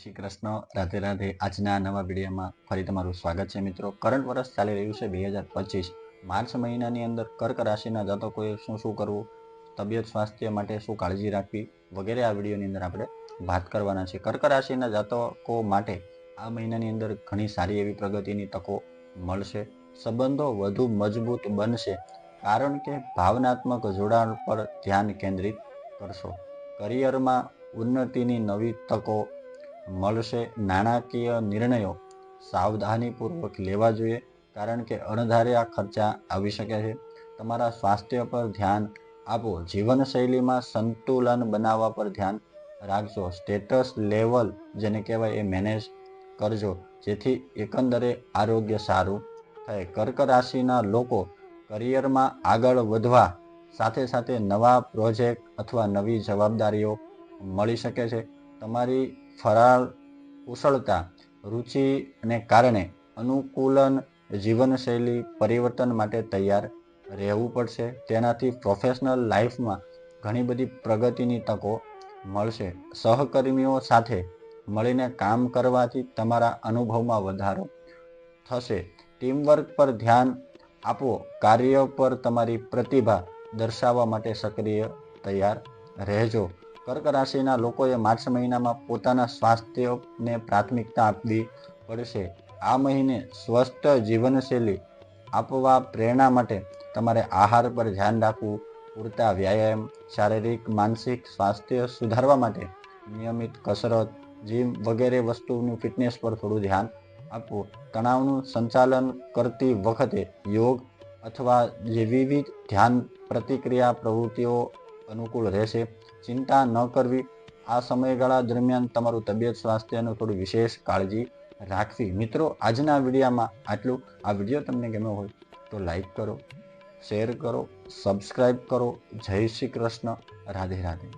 શ્રી કૃષ્ણ. રાધે રાધે. આજના નવા વિડીયોમાં ફરી તમારું સ્વાગત છે મિત્રો. કરંટ વર્ષ ચાલી રહ્યું છે બે હજાર પચીસ. માર્ચ મહિનાની અંદર કર્ક રાશિના જાતકોએ શું શું કરવું, તબિયત, સ્વાસ્થ્ય માટે શું કાળજી રાખવી વગેરે આ વિડીયોની અંદર આપણે વાત કરવાના છે. કર્ક રાશિના જાતકો માટે આ મહિનાની અંદર ઘણી સારી એવી પ્રગતિની તકો મળશે. સંબંધો વધુ મજબૂત બનશે. કારણ કે ભાવનાત્મક જોડાણ પર ધ્યાન કેન્દ્રિત કરશો. કરિયરમાં ઉન્નતિની નવી તકો મળશે નાણાકીય નિર્ણયો સાવધાનીપૂર્વક લેવા જોઈએ, કારણ કે અણધાર્યા ખર્ચા આવી શકે છે. તમારા સ્વાસ્થ્ય પર ધ્યાન આપો. જીવનશૈલીમાં સંતુલન બનાવવા પર ધ્યાન રાખજો. સ્ટેટસ લેવલ જેને કહેવાય એ મેનેજ કરજો, જેથી એકંદરે આરોગ્ય સારું થાય. કર્ક રાશિના લોકો કરિયરમાં આગળ વધવા સાથે સાથે નવા પ્રોજેક્ટ અથવા નવી જવાબદારીઓ મળી શકે છે. તમારી ફરાળ કુશળતા રુચિને કારણે અનુકૂલન જીવનશૈલી પરિવર્તન માટે તૈયાર રહેવું પડશે. તેનાથી પ્રોફેશનલ લાઈફમાં ઘણી બધી પ્રગતિની તકો મળશે. સહકર્મીઓ સાથે મળીને કામ કરવાથી તમારા અનુભવમાં વધારો થશે. ટીમવર્ક પર ધ્યાન આપો. કાર્ય પર તમારી પ્રતિભા દર્શાવવા માટે સક્રિય તૈયાર રહેજો. કર્ક રાશિના લોકોએ માર્ચ મહિનામાં પોતાના સ્વાસ્થ્યને પ્રાથમિકતા આપવી પડશે. આ મહિને સ્વસ્થ જીવનશૈલી આપવા પ્રેરણા માટે તમારે આહાર પર ધ્યાન રાખવું, પૂરતા વ્યાયામ, શારીરિક, માનસિક સ્વાસ્થ્ય સુધારવા માટે નિયમિત કસરત જીમ વગેરે વસ્તુનું ફિટનેસ પર થોડું ધ્યાન આપવું. તણાવનું સંચાલન કરતી વખતે યોગ અથવા જે વિવિધ ધ્યાન પ્રતિક્રિયા પ્રવૃત્તિઓ અનુકૂળ રહેશે. ચિંતા ન કરવી. આ સમયગાળા દરમિયાન તમારું તબિયત સ્વાસ્થ્યનું થોડું વિશેષ કાળજી રાખવી. મિત્રો, આજના વિડીયામાં આટલું. આ વીડિયો તમને ગમ્યો હોય તો લાઈક કરો, શેર કરો સબસ્ક્રાઈબ કરો. જય શ્રી કૃષ્ણ. રાધે રાધે.